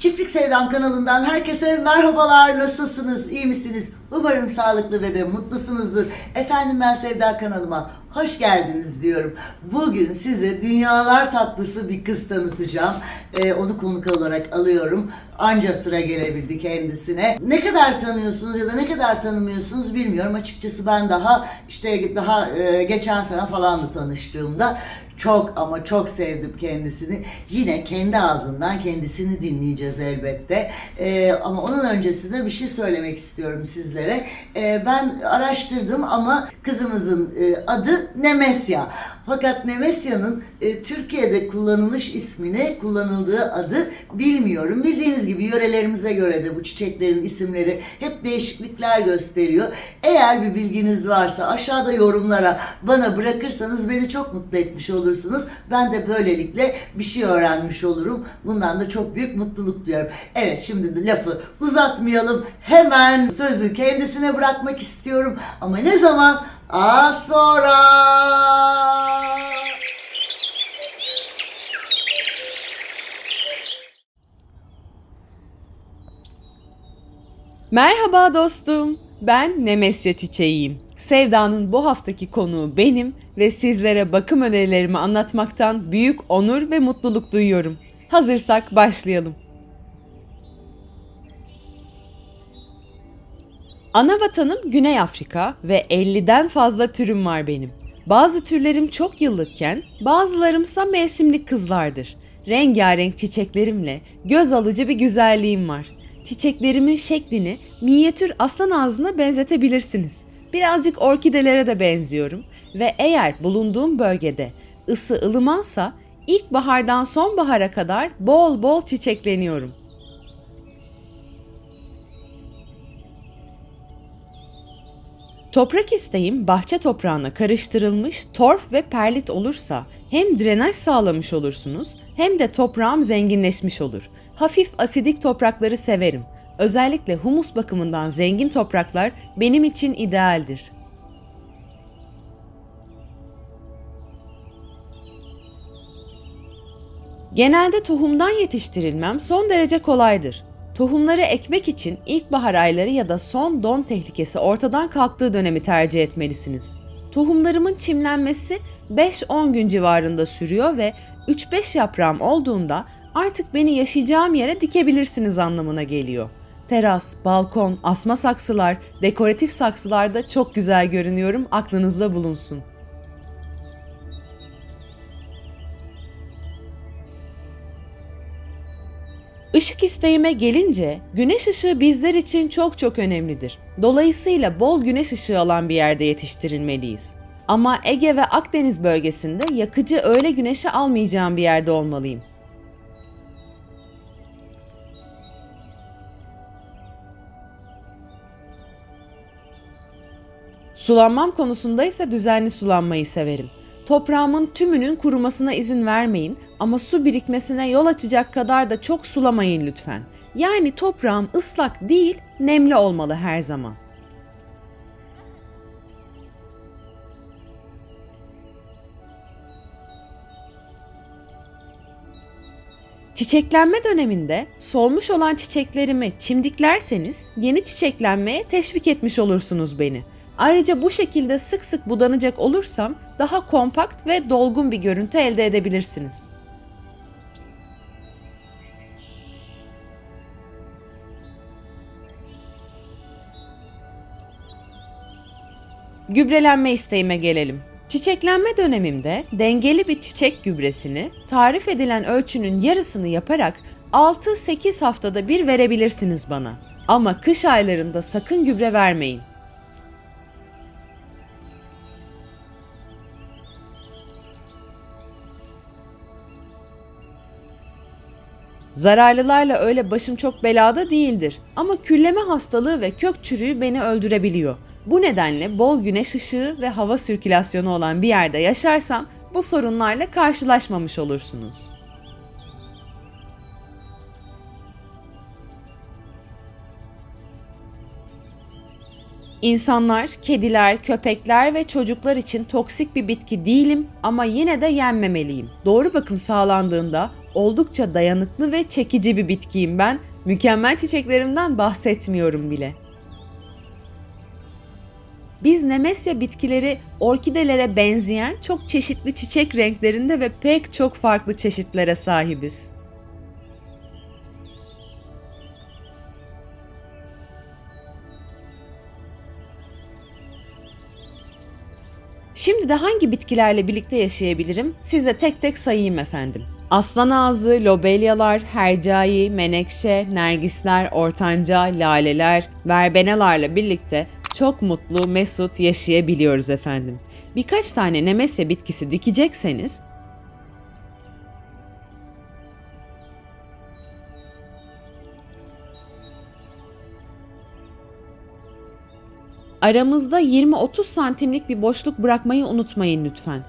Çiftlik Sevdam kanalından herkese merhabalar. Nasılsınız? İyi misiniz? Umarım sağlıklı ve de mutlusunuzdur. Efendim ben Sevda kanalıma hoş geldiniz diyorum. Bugün size dünyalar tatlısı bir kız tanıtacağım. Ee, onu konuk olarak alıyorum. Anca sıra gelebildi kendisine. Ne kadar tanıyorsunuz ya da ne kadar tanımıyorsunuz bilmiyorum. Açıkçası ben daha işte daha e, geçen sene falan da tanıştığımda çok ama çok sevdim kendisini. Yine kendi ağzından kendisini dinleyeceğiz elbette. Ee, ama onun öncesinde bir şey söylemek istiyorum sizlere. Ee, ben araştırdım ama kızımızın e, adı Nemesya. Fakat Nemesya'nın e, Türkiye'de kullanılış ismini, kullanıldığı adı bilmiyorum. Bildiğiniz gibi yörelerimize göre de bu çiçeklerin isimleri hep değişiklikler gösteriyor. Eğer bir bilginiz varsa aşağıda yorumlara bana bırakırsanız beni çok mutlu etmiş olursunuz. Ben de böylelikle bir şey öğrenmiş olurum. Bundan da çok büyük mutluluk duyuyorum. Evet şimdi de lafı uzatmayalım. Hemen sözü kendisine bırakmak istiyorum. Ama ne zaman? Az sonra. Merhaba dostum. Ben Nemesya Çiçeğiyim. Sevda'nın bu haftaki konuğu benim ve sizlere bakım önerilerimi anlatmaktan büyük onur ve mutluluk duyuyorum. Hazırsak başlayalım. Ana vatanım Güney Afrika ve 50'den fazla türüm var benim. Bazı türlerim çok yıllıkken, bazılarımsa mevsimlik kızlardır. Rengarenk çiçeklerimle göz alıcı bir güzelliğim var. Çiçeklerimin şeklini minyatür aslan ağzına benzetebilirsiniz. Birazcık orkidelere de benziyorum ve eğer bulunduğum bölgede ısı ılımansa ilkbahardan sonbahara kadar bol bol çiçekleniyorum. Toprak isteğim bahçe toprağına karıştırılmış torf ve perlit olursa hem drenaj sağlamış olursunuz hem de toprağım zenginleşmiş olur. Hafif asidik toprakları severim. Özellikle humus bakımından zengin topraklar benim için idealdir. Genelde tohumdan yetiştirilmem son derece kolaydır. Tohumları ekmek için ilkbahar ayları ya da son don tehlikesi ortadan kalktığı dönemi tercih etmelisiniz. Tohumlarımın çimlenmesi 5-10 gün civarında sürüyor ve 3-5 yaprağım olduğunda artık beni yaşayacağım yere dikebilirsiniz anlamına geliyor. Teras, balkon, asma saksılar, dekoratif saksılarda çok güzel görünüyorum aklınızda bulunsun. Işık isteğime gelince güneş ışığı bizler için çok çok önemlidir. Dolayısıyla bol güneş ışığı alan bir yerde yetiştirilmeliyiz. Ama Ege ve Akdeniz bölgesinde yakıcı öğle güneşi almayacağım bir yerde olmalıyım. Sulanmam konusunda ise düzenli sulanmayı severim. Toprağımın tümünün kurumasına izin vermeyin ama su birikmesine yol açacak kadar da çok sulamayın lütfen. Yani toprağım ıslak değil, nemli olmalı her zaman. Çiçeklenme döneminde solmuş olan çiçeklerimi çimdiklerseniz yeni çiçeklenmeye teşvik etmiş olursunuz beni. Ayrıca bu şekilde sık sık budanacak olursam daha kompakt ve dolgun bir görüntü elde edebilirsiniz. Gübrelenme isteğime gelelim. Çiçeklenme dönemimde dengeli bir çiçek gübresini tarif edilen ölçünün yarısını yaparak 6-8 haftada bir verebilirsiniz bana. Ama kış aylarında sakın gübre vermeyin. Zararlılarla öyle başım çok belada değildir ama külleme hastalığı ve kök çürüğü beni öldürebiliyor. Bu nedenle bol güneş ışığı ve hava sirkülasyonu olan bir yerde yaşarsam bu sorunlarla karşılaşmamış olursunuz. İnsanlar, kediler, köpekler ve çocuklar için toksik bir bitki değilim ama yine de yenmemeliyim. Doğru bakım sağlandığında Oldukça dayanıklı ve çekici bir bitkiyim ben. Mükemmel çiçeklerimden bahsetmiyorum bile. Biz Nemesya bitkileri orkidelere benzeyen çok çeşitli çiçek renklerinde ve pek çok farklı çeşitlere sahibiz. Şimdi de hangi bitkilerle birlikte yaşayabilirim? Size tek tek sayayım efendim. Aslan ağzı, lobelyalar, hercai, menekşe, nergisler, ortanca, laleler, verbenalarla birlikte çok mutlu, mesut yaşayabiliyoruz efendim. Birkaç tane nemesya bitkisi dikecekseniz Aramızda 20-30 santimlik bir boşluk bırakmayı unutmayın lütfen.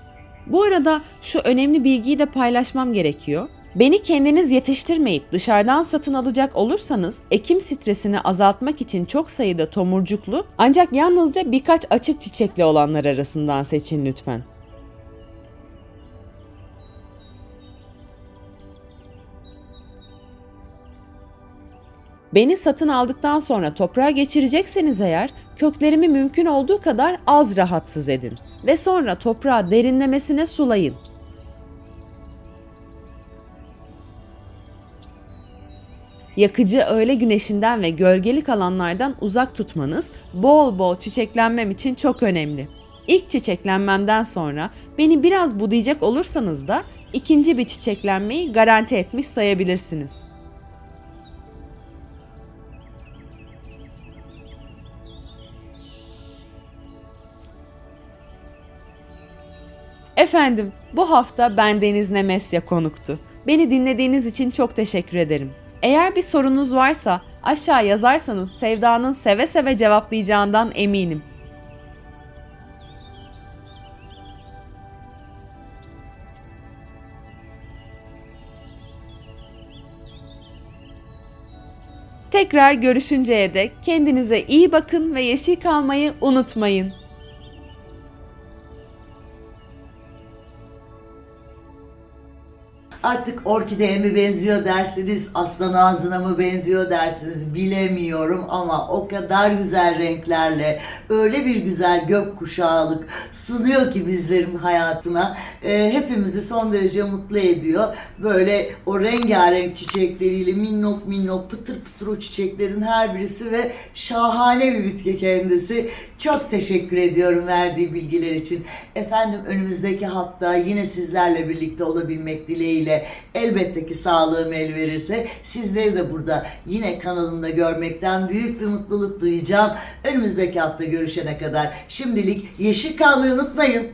Bu arada şu önemli bilgiyi de paylaşmam gerekiyor. Beni kendiniz yetiştirmeyip dışarıdan satın alacak olursanız ekim stresini azaltmak için çok sayıda tomurcuklu ancak yalnızca birkaç açık çiçekli olanlar arasından seçin lütfen. Beni satın aldıktan sonra toprağa geçirecekseniz eğer köklerimi mümkün olduğu kadar az rahatsız edin ve sonra toprağı derinlemesine sulayın. Yakıcı öğle güneşinden ve gölgelik alanlardan uzak tutmanız bol bol çiçeklenmem için çok önemli. İlk çiçeklenmemden sonra beni biraz budayacak olursanız da ikinci bir çiçeklenmeyi garanti etmiş sayabilirsiniz. Efendim, bu hafta bendeniz Nemesya konuktu. Beni dinlediğiniz için çok teşekkür ederim. Eğer bir sorunuz varsa aşağı yazarsanız Sevda'nın seve seve cevaplayacağından eminim. Tekrar görüşünceye dek kendinize iyi bakın ve yeşil kalmayı unutmayın. Artık orkideye mi benziyor dersiniz, aslan ağzına mı benziyor dersiniz bilemiyorum ama o kadar güzel renklerle öyle bir güzel gökkuşağılık sunuyor ki bizlerin hayatına. Ee, hepimizi son derece mutlu ediyor. Böyle o rengarenk çiçekleriyle minnok minnok pıtır pıtır o çiçeklerin her birisi ve şahane bir bitki kendisi. Çok teşekkür ediyorum verdiği bilgiler için. Efendim önümüzdeki hafta yine sizlerle birlikte olabilmek dileğiyle elbette ki sağlığım el verirse sizleri de burada yine kanalımda görmekten büyük bir mutluluk duyacağım. Önümüzdeki hafta görüşene kadar şimdilik yeşil kalmayı unutmayın.